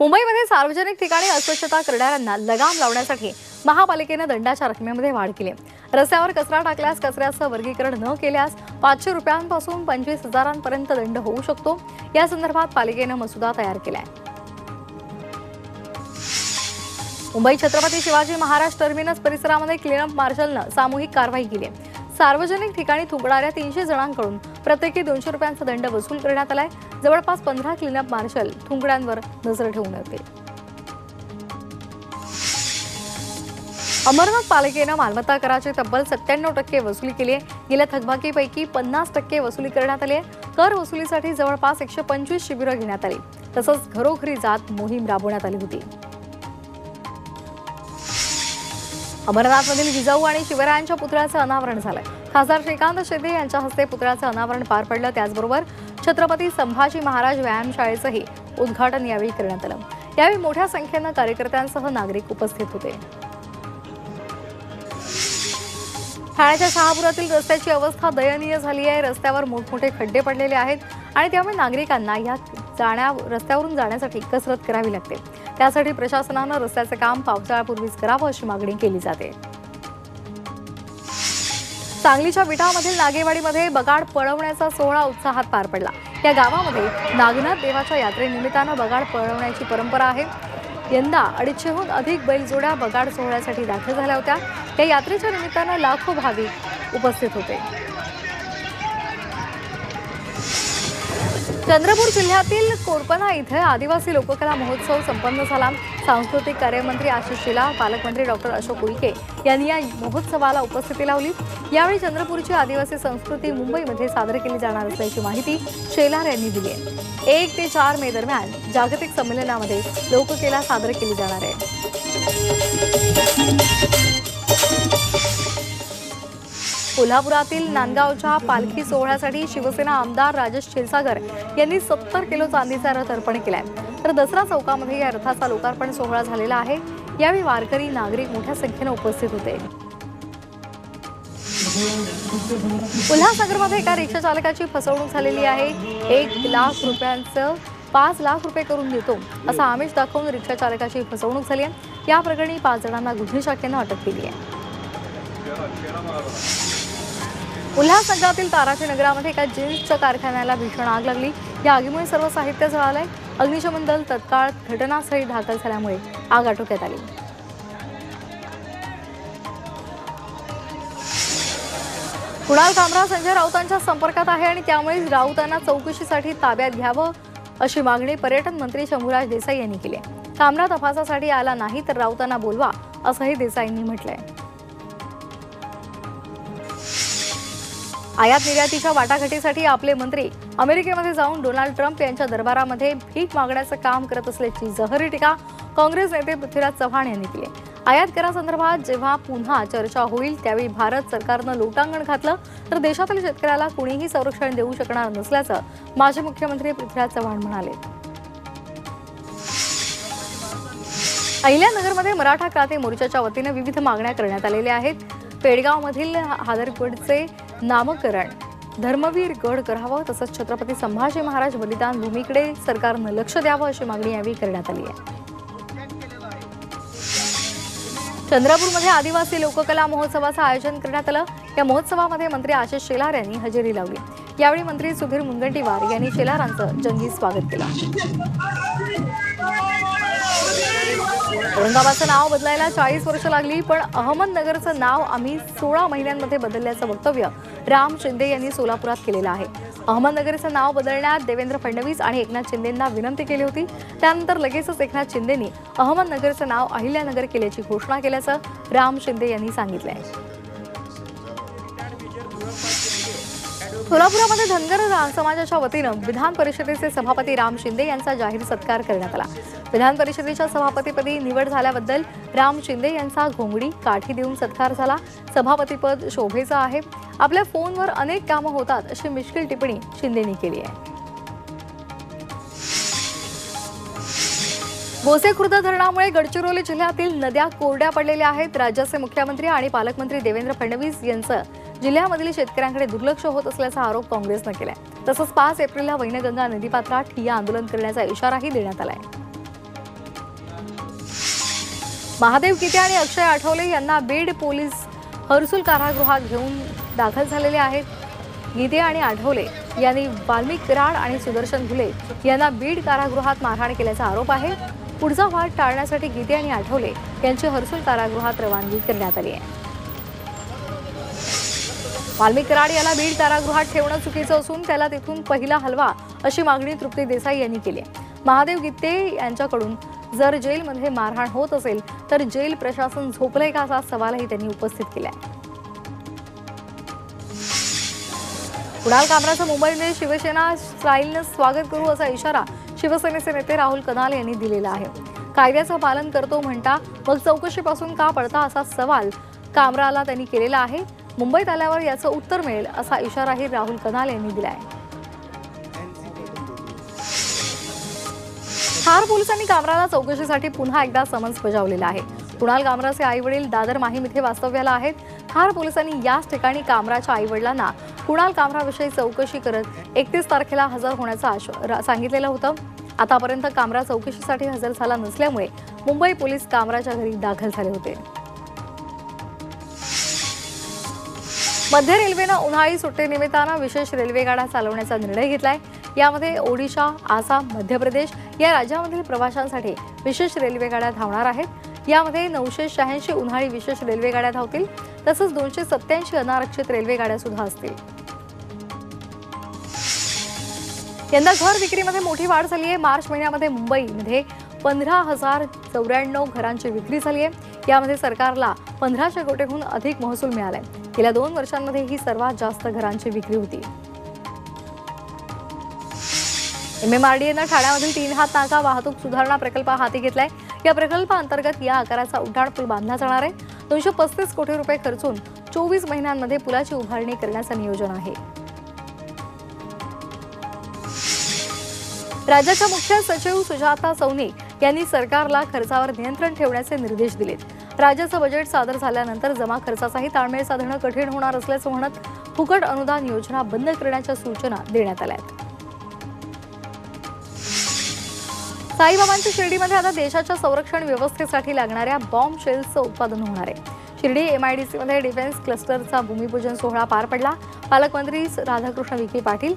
मुंबईमध्ये सार्वजनिक ठिकाणी अस्वच्छता करणाऱ्यांना लगाम लावण्यासाठी महापालिकेनं दंडाच्या रकमेमध्ये वाढ केली रस्त्यावर कचरा टाकल्यास कचऱ्याचं वर्गीकरण न केल्यास पाचशे रुपयांपासून पंचवीस हजारांपर्यंत दंड होऊ शकतो. या संदर्भात पालिकेनं मसुदा तयार केलाय मुंबई छत्रपती शिवाजी महाराज टर्मिनस परिसरामध्ये क्लीनअप मार्शलनं सामूहिक कारवाई केली आहे. सार्वजनिक ठिकाणी थुंकणाऱ्या तीनशे जणांकडून प्रत्येकी दोनशे रुपयांचा दंड वसूल करण्यात आलाय. जवळपास पंधरा क्लिनअप मार्शल थुंकड्यांवर नजर ठेवून होते अमरनाथ पालिकेनं मालमत्ता कराची तब्बल सत्त्याण्णव टक्के वसुली केली आहे. गेल्या थकबाकीपैकी पन्नास टक्के वसुली करण्यात आली आहे. कर वसुलीसाठी जवळपास एकशे पंचवीस शिबिरं घेण्यात आली. तसंच घरोघरी जात मोहीम राबवण्यात आली होती. अमरनाथमधील जिजाऊ आणि शिवरायांच्या पुतळ्याचं अनावरण झालंय. खासदार श्रीकांत शिंदे यांच्या हस्ते पुतळ्याचं अनावरण पार पडलं. त्याचबरोबर छत्रपती संभाजी महाराज व्यायामशाळेचंही उद्घाटन यावेळी करण्यात आलं. यावेळी मोठ्या संख्येनं कार्यकर्त्यांसह नागरिक उपस्थित होते. ठाण्याच्या शहापुरातील रस्त्याची अवस्था दयनीय झाली आहे रस्त्यावर मोठमोठे खड्डे पडलेले आहेत आणि त्यामुळे नागरिकांना या जाण्या रस्त्यावरून जाण्यासाठी कसरत करावी लागते. त्यासाठी प्रशासनानं रस्त्याचं काम पावसाळ्यापूर्वीच करावं अशी मागणी केली जाते. सांगलीच्या विटामधील नागेवाडीमध्ये बगाड पळवण्याचा सोहळा उत्साहात पार पडला. या गावामध्ये नागनाथ देवाच्या यात्रेनिमित्तानं बगाड पळवण्याची परंपरा आहे. यंदा अडीचशेहून अधिक बैलजोड्या बगाड सोहळ्यासाठी दाखल झाल्या होत्या. या यात्रेच्या निमित्तानं लाखो भाविक उपस्थित होते. चंद्रपूर जिल्ह्यातील कोरपना इथे आदिवासी लोककला महोत्सव संपन्न झाला. सांस्कृतिक कार्यमंत्री आशिष शिला पालकमंत्री डॉक्टर अशोक उईके यांनी या महोत्सवाला उपस्थिती लावली. यावेळी चंद्रपूरची आदिवासी संस्कृती मुंबईमध्ये सादर केली जाणार असल्याची माहिती शेलार यांनी दिली आहे. एक ते चार मे दरम्यान जागतिक संमेलनामध्ये लोककला सादर केली जाणार आहे. कोल्हापुरातील नांदगावच्या पालखी सोहळ्यासाठी शिवसेना आमदार राजेश क्षीरसागर यांनी सत्तर किलो चांदीचा रथ अर्पण केलाय. तर दसरा चौकामध्ये या रथाचा लोकार्पण सोहळा झालेला आहे. यावेळी वारकरी नागरिक मोठ्या संख्येनं उपस्थित होते. उल्हासनगरमध्ये एका रिक्षा चालकाची फसवणूक झालेली आहे. एक लाख रुपयांचं पाच लाख रुपये करून देतो असा आमिष दाखवून रिक्षा चालकाची फसवणूक झाली आहे. या प्रकरणी पाच जणांना गुन्हे शाखेनं अटक केली आहे. उल्हासनगरातील ताराची नगरामध्ये एका जीन्सच्या कारखान्याला भीषण आग लागली. या आगीमुळे सर्व साहित्य जळालंय. अग्निशमन दल तत्काळ घटनास्थळी दाखल झाल्यामुळे आग आटोक्यात आली. कुणाल कामरा संजय राऊतांच्या संपर्कात आहे आणि त्यामुळे राऊतांना चौकशीसाठी ताब्यात घ्यावं अशी मागणी पर्यटन मंत्री शंभूराज देसाई यांनी केली आहे. कामरा तपासासाठी आला नाही तर राऊतांना बोलवा असंही देसाईंनी म्हटलंय. आयात निर्यातीच्या वाटाघाटीसाठी आपले मंत्री अमेरिकेमध्ये जाऊन डोनाल्ड ट्रम्प यांच्या दरबारामध्ये भीक मागण्याचं काम करत असल्याची जहरी टीका काँग्रेस नेते पृथ्वीराज चव्हाण यांनी केली. आयात करासंदर्भात जेव्हा पुन्हा चर्चा होईल त्यावेळी भारत सरकारनं लोटांगण घातलं तर देशातील शेतकऱ्याला कुणीही संरक्षण देऊ शकणार नसल्याचं माजी मुख्यमंत्री पृथ्वीराज चव्हाण म्हणाले. अहिल्यानगरमध्ये मराठा क्रांती मोर्चाच्या वतीनं विविध मागण्या करण्यात आलेल्या आहेत. पेडगावमधील हादरगडचे नामकरण. धर्मवीर गड करावं तसंच छत्रपती संभाजी महाराज बलिदान भूमीकडे सरकारनं लक्ष द्यावं अशी मागणी यावेळी करण्यात आली आहे. चंद्रपूरमध्ये आदिवासी लोककला महोत्सवाचं आयोजन करण्यात आलं. या महोत्सवामध्ये मंत्री आशिष शेलार यांनी हजेरी लावली. यावेळी मंत्री सुधीर मुनगंटीवार यांनी शेलारांचं जंगी स्वागत केलं. औरंगाबादचं नाव बदलायला चाळीस वर्ष लागली पण अहमदनगरचं नाव आम्ही सोळा महिन्यांमध्ये बदलल्याचं वक्तव्य राम शिंदे यांनी सोलापुरात केलेलं आहे. अहमदनगरचं नाव बदलण्यात देवेंद्र फडणवीस आणि एकनाथ शिंदेंना विनंती केली होती. त्यानंतर लगेचच एकनाथ शिंदेंनी अहमदनगरचं नाव अहिल्यानगर केल्याची घोषणा केल्याचं राम शिंदे यांनी सांगितलं आहे सोलापुरामध्ये धनगर समाजाच्या वतीनं विधान परिषदेचे सभापती राम शिंदे यांचा जाहीर सत्कार करण्यात आला. विधान परिषदेच्या सभापतीपदी निवड झाल्याबद्दल राम शिंदे यांचा घोंगडी काठी देऊन सत्कार झाला. सभापतीपद शोभेचं आहे. आपल्या फोनवर अनेक कामं होतात अशी मिश्किल टिप्पणी शिंदेनी केली आहे. गोसेखुर्द धरणामुळे गडचिरोली जिल्ह्यातील नद्या कोरड्या पडलेल्या आहेत. राज्याचे मुख्यमंत्री आणि पालकमंत्री देवेंद्र फडणवीस यांचं जिल्ह्यामधील शेतकऱ्यांकडे दुर्लक्ष होत असल्याचा आरोप काँग्रेसनं केलाय. तसंच पाच एप्रिलला वैनगंगा नदीपात्रात ठिय्या आंदोलन करण्याचा इशाराही देण्यात आलाय. महादेव किते आणि अक्षय आठवले यांना बीड पोलीस हर्सुल कारागृहात घेऊन दाखल झालेले आहेत. गीते आणि आठवले यांनी वाल्मिक कराड आणि सुदर्शन घुले यांना बीड कारागृहात मारहाण केल्याचा आरोप आहे. पुढचा वाद टाळण्यासाठी गीते आणि आठवले यांची हर्सुल कारागृहात रवानगी करण्यात आली आहे. वाल्मिक कराड याला बीड कारागृहात ठेवणं चुकीचं असून त्याला तिथून पहिला हलवा अशी मागणी तृप्ती देसाई यांनी केली आहे. महादेव गित्ते यांच्याकडून जर जेलमध्ये मारहाण होत असेल तर जेल प्रशासन झोपलंय का असा सवालही त्यांनी उपस्थित केला आहे कुणाल कामराचं मुंबईमध्ये शिवसेना स्टाईलनं स्वागत करू असा इशारा शिवसेनेचे नेते राहुल कनाल यांनी दिलेला आहे. कायद्याचं पालन करतो म्हणता मग चौकशीपासून का पडता असा सवाल कामराला त्यांनी केलेला आहे. मुंबईत आल्यावर याचं उत्तर मिळेल असा इशाराही राहुल कनाल यांनी दिला आहे ठार पोलिसांनी कामराला चौकशीसाठी पुन्हा एकदा समन्स बजावलेला आहे. कुणाल कामराचे आई वडील दादर माहीम इथे वास्तव्याला आहेत. ठार पोलिसांनी याच ठिकाणी कामराच्या आई वडिलांना कुणाल कामराविषयी चौकशी करत एकतीस तारखेला हजर होण्याचं आश सांगितलेलं होतं. आतापर्यंत कामरा चौकशीसाठी हजर झाला नसल्यामुळे मुंबई पोलीस कामराच्या घरी दाखल झाले होते. मध्य रेल्वेनं उन्हाळी सुट्टीनिमित्तानं विशेष रेल्वेगाड्या चालवण्याचा निर्णय घेतलाय. यामध्ये ओडिशा आसाम मध्य प्रदेश या राज्यामधील प्रवाशांसाठी विशेष रेल्वेगाड्या धावणार आहेत. यामध्ये नऊशे शहाऐंशी उन्हाळी विशेष रेल्वेगाड्या धावतील तसंच दोनशे सत्याऐंशी अनारक्षित रेल्वेगाड्या सुद्धा असतील. यंदा घर विक्रीमध्ये मोठी वाढ झाली आहे मार्च महिन्यामध्ये मुंबईमध्ये पंधरा हजार चौऱ्याण्णव घरांची विक्री झाली आहे यामध्ये सरकारला पंधराशे कोटीहून अधिक महसूल मिळालाय. गेल्या दोन वर्षांमध्ये ही सर्वात जास्त घरांची विक्री होती. एम एम ठाण्यामधील तीन हात नाका वाहतूक सुधारणा प्रकल्प हाती घेतलाय. या प्रकल्पाअंतर्गत या आकाराचा उड्डाण पूल बांधला जाणार आहे. दोनशे पस्तीस कोटी रुपये खर्चून चोवीस महिन्यांमध्ये पुलाची उभारणी करण्याचं नियोजन आहे. राज्याच्या मुख्य सचिव सुजाता सौनी यांनी सरकारला खर्चावर नियंत्रण ठेवण्याचे निर्देश दिलेत. राज्याचं बजेट सादर झाल्यानंतर जमा खर्चाचाही ताळमेळ साधणं कठीण होणार असल्याचं म्हणत फुकट अनुदान योजना बंद करण्याच्या सूचना देण्यात आल्या आहेत. साईबाबांच्या शिर्डीमध्ये आता देशाच्या संरक्षण व्यवस्थेसाठी लागणाऱ्या बॉम्ब शेल्सचं उत्पादन होणार आहे. शिर्डी एमआयडीसीमध्ये डिफेन्स क्लस्टरचा भूमिपूजन सोहळा पार पडला. पालकमंत्री राधाकृष्ण विखे पाटील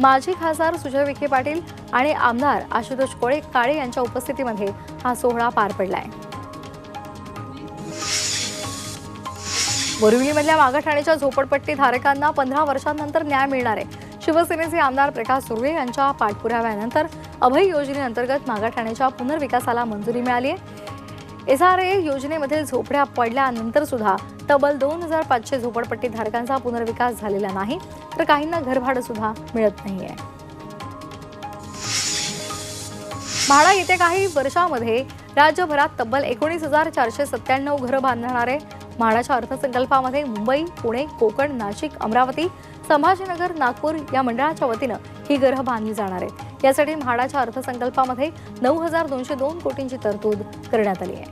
माजी खासदार सुजय विखे पाटील आणि आमदार आशुतोष कोळे काळे यांच्या उपस्थितीमध्ये हा सोहळा पार पडला आहे बोरिवलीमधल्या मागाठाण्याच्या झोपडपट्टी धारकांना पंधरा वर्षांनंतर न्याय मिळणार आहे. शिवसेनेचे आमदार प्रकाश सुर्वे यांच्या पाठपुराव्यानंतर अभय योजनेअंतर्गत मागाठाण्याच्या पुनर्विकासाला मंजुरी मिळाली आहे. एस आर ए योजनेमध्ये झोपड्या पडल्यानंतर सुद्धा तब्बल दोन हजार पाचशे झोपडपट्टी धारकांचा पुनर्विकास झालेला नाही तर काहींना घरभाडं सुद्धा मिळत नाहीये. म्हाडा येत्या काही वर्षामध्ये राज्यभरात तब्बल एकोणीस हजार चारशे सत्त्याण्णव घरं बांधणार आहे. म्हाडाच्या अर्थसंकल्पामध्ये मुंबई पुणे कोकण नाशिक अमरावती संभाजीनगर नागपूर या मंडळाच्या वतीनं ही घरं बांधली जाणार आहेत यासाठी म्हाडाच्या अर्थसंकल्पामध्ये नऊ हजार दोनशे दोन कोटींची तरतूद करण्यात आली आहे.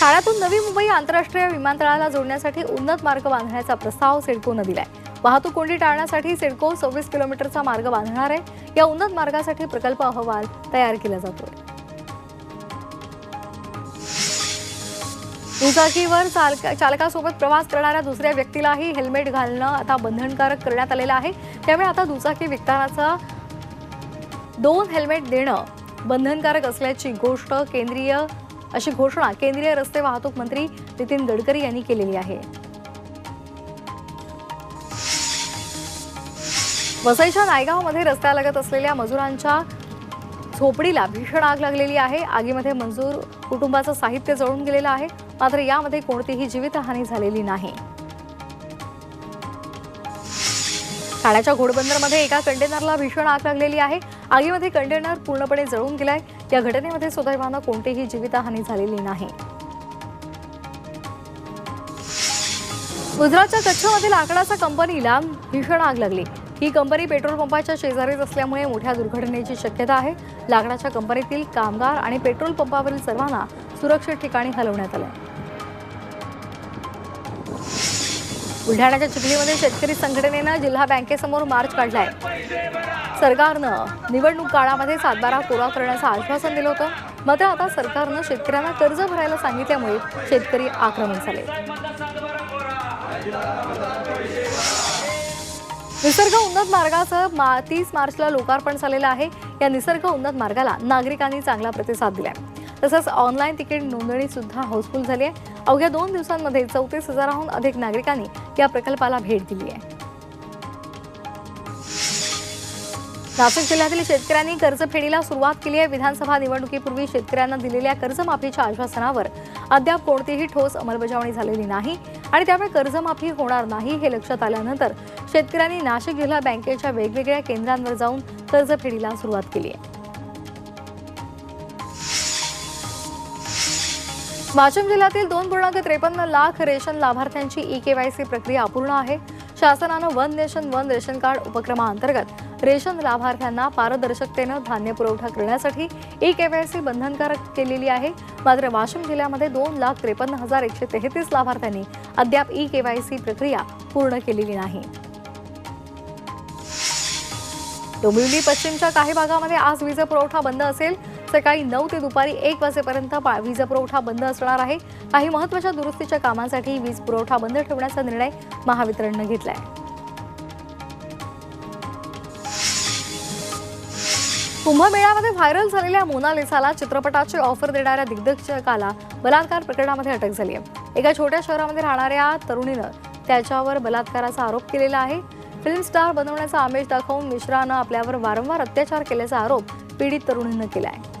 ठाण्यातून नवी मुंबई आंतरराष्ट्रीय विमानतळाला जोडण्यासाठी उन्नत मार्ग बांधण्याचा प्रस्ताव सिडकोनं दिलाय. वाहतूक कोंडी टाळण्यासाठी सिडको सव्वीस किलोमीटरचा मार्ग बांधणार आहे. या उन्नत मार्गासाठी प्रकल्प अहवाल तयार केला जातोय. दुचाकीवर चालका चालकासोबत प्रवास करणाऱ्या दुसऱ्या व्यक्तीलाही हेल्मेट घालणं आता बंधनकारक करण्यात आलेलं आहे. त्यामुळे आता दुचाकी विकतानाचा दोन हेल्मेट देणं बंधनकारक असल्याची गोष्ट केंद्रीय अशी घोषणा केंद्रीय रस्ते वाहतूक मंत्री नितीन गडकरी यांनी केलेली आहे. वसईच्या नायगावमध्ये रस्त्यालगत असलेल्या मजुरांच्या झोपडीला भीषण आग लागलेली आहे. आगीमध्ये मंजूर कुटुंबाचं साहित्य जळून गेलेलं आहे. मात्र यामध्ये कोणतीही जीवितहानी झालेली नाही. ठाण्याच्या घोडबंदरमध्ये एका कंटेनरला भीषण आग लागलेली आहे. आगीमध्ये कंटेनर पूर्णपणे जळून गेलाय. या घटनेमध्ये सुदैवानं कोणतीही जीवितहानी झालेली नाही. गुजरातच्या कच्छमधील लाकडाच्या कंपनीला भीषण आग लागली. ही कंपनी पेट्रोल पंपाच्या शेजारीच असल्यामुळे मोठ्या दुर्घटनेची शक्यता आहे. लाकडाच्या कंपनीतील कामगार आणि पेट्रोल पंपावरील सर्वांना सुरक्षित ठिकाणी हलवण्यात आलं बुलढाण्याच्या चिखलीमध्ये शेतकरी संघटनेनं जिल्हा बँकेसमोर मार्च काढलाय. सरकारनं निवडणूक काळामध्ये सातबारा कोरा करण्याचं आश्वासन दिलं होतं. मात्र आता सरकारनं शेतकऱ्यांना कर्ज भरायला सांगितल्यामुळे शेतकरी आक्रमक झाले. निसर्ग उन्नत मार्गाचं मा तीस मार्चला लोकार्पण झालेलं आहे. या निसर्ग उन्नत मार्गाला नागरिकांनी चांगला प्रतिसाद दिलाय. तसंच ऑनलाईन तिकीट नोंदणी सुद्धा हाऊसफुल झाली आहे. अवघ्या दोन दिवसांमध्ये चौतीस हजाराहून अधिक नागरिकांनी या प्रकल्पाला भेट दिली आहे. नाशिक जिल्ह्यातील शेतकऱ्यांनी कर्जफेडीला सुरुवात केली आहे. विधानसभा निवडणुकीपूर्वी शेतकऱ्यांना दिलेल्या कर्जमाफीच्या आश्वासनावर अद्याप कोणतीही ठोस अंमलबजावणी झालेली नाही आणि त्यामुळे कर्जमाफी होणार नाही हे लक्षात आल्यानंतर शेतकऱ्यांनी नाशिक जिल्हा बँकेच्या वेगवेगळ्या केंद्रांवर जाऊन कर्जफेडीला सुरुवात केली आहे. वाशिम जिल्ह्यातील दोन पूर्णांक त्रेपन्न लाख रेशन लाभार्थ्यांची ई केवायसी प्रक्रिया अपूर्ण आहे. शासनानं one nation one ration card उपक्रमाअंतर्गत रेशन लाभार्थ्यांना पारदर्शकतेनं धान्य पुरवठा करण्यासाठी ई केवायसी बंधनकारक केलेली आहे. मात्र वाशिम जिल्ह्यामध्ये दोन लाख त्रेपन्न हजार एकशे तेहतीस लाभार्थ्यांनी अद्याप ई केवायसी प्रक्रिया पूर्ण केलेली नाही. डोंबिवली पश्चिमच्या काही भागामध्ये आज वीज पुरवठा बंद असेल. सकाळी नऊ ते दुपारी एक वाजेपर्यंत पा- वीज पुरवठा बंद असणार आहे. काही महत्त्वाच्या दुरुस्तीच्या कामांसाठी वीज पुरवठा बंद ठेवण्याचा निर्णय महावितरणनं घेतलाय. कुंभमेळ्यामध्ये व्हायरल झालेल्या मोनालिसाला चित्रपटाची ऑफर देणाऱ्या दिग्दर्शकाला बलात्कार प्रकरणामध्ये अटक झाली आहे एका छोट्या शहरामध्ये राहणाऱ्या तरुणीनं त्याच्यावर बलात्काराचा आरोप केलेला आहे. फिल्म स्टार बनवण्याचा आमिष दाखवून मिश्रानं आपल्यावर वारंवार अत्याचार केल्याचा आरोप पीडित तरुणीनं केला आहे